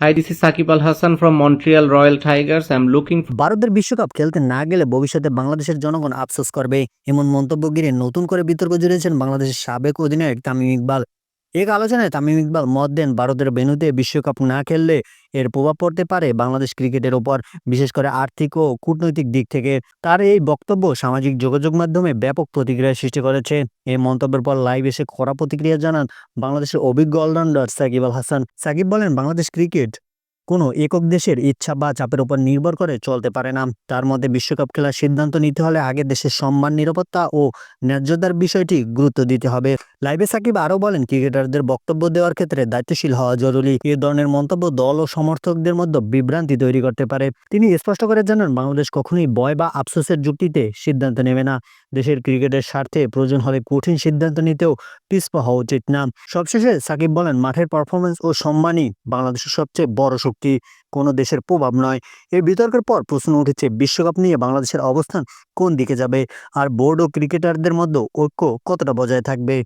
Hi, is Shakib Al Hasan from Montreal Royal Tigers I am looking ভারতের বিশ্বকাপ খেলতে না গেলে ভবিষ্যতে বাংলাদেশের জনগণ আফসোস করবে। এমন মন্তব্য ঘিরে নতুন করে বিতর্ক জুড়েছেন বাংলাদেশের সাবেক অধিনায়ক তামিম ইকবাল। এক আলোচনায় তামিম ইকবাল মত দেন ভারতের বেনুতে বিশ্বকাপ না খেললে এর প্রভাব পড়তে পারে বাংলাদেশ ক্রিকেটের ওপর, বিশেষ করে আর্থিক ও কূটনৈতিক দিক থেকে। তার এই বক্তব্য সামাজিক যোগাযোগ মাধ্যমে ব্যাপক প্রতিক্রিয়া সৃষ্টি করেছে। এই মন্তব্যের পর লাইভ এসে কড়া প্রতিক্রিয়া জানান বাংলাদেশের অভিজ্ঞ অলরাউন্ডার সাকিব আল হাসান। সাকিব বলেন, বাংলাদেশ ক্রিকেট কোনো একক দেশের ইচ্ছা বা চাপের উপর নির্ভর করে চলতে পারে না। তার মধ্যে বিশ্বকাপ খেলার সিদ্ধান্ত নিতে হলে আগে দেশের সম্মান, নিরাপত্তা ও ন্যায্যতার বিষয়টি গুরুত্ব দিতে হবে। লাইভে সাকিব আরও বলেন, ক্রিকেটারদের বক্তব্য দেওয়ার ক্ষেত্রে দায়িত্বশীল হওয়া জরুরি। এ ধরনের মন্তব্য দল ও সমর্থকদের মধ্যে বিভ্রান্তি তৈরি করতে পারে। তিনি স্পষ্ট করে জানান, বাংলাদেশ কখনোই বয় বা আফসোসের যুক্তিতে সিদ্ধান্ত নেবে না। দেশের ক্রিকেটের স্বার্থে প্রয়োজন হলে কঠিন সিদ্ধান্ত নিতেও পিছপা হওয়া উচিত না। সবশেষে সাকিব বলেন, মাঠের পারফরমেন্স ও সম্মানই বাংলাদেশের সবচেয়ে বড় শক্তি। কোনো দেশের প্রভাব নয়। এই বিতর্কের পর প্রশ্ন উঠেছে, বিশ্বকাপ নিয়ে বাংলাদেশের অবস্থান কোন দিকে যাবে? আর বোর্ড ও ক্রিকেটারদের মধ্যে ঐক্য কতটা বজায় থাকবে?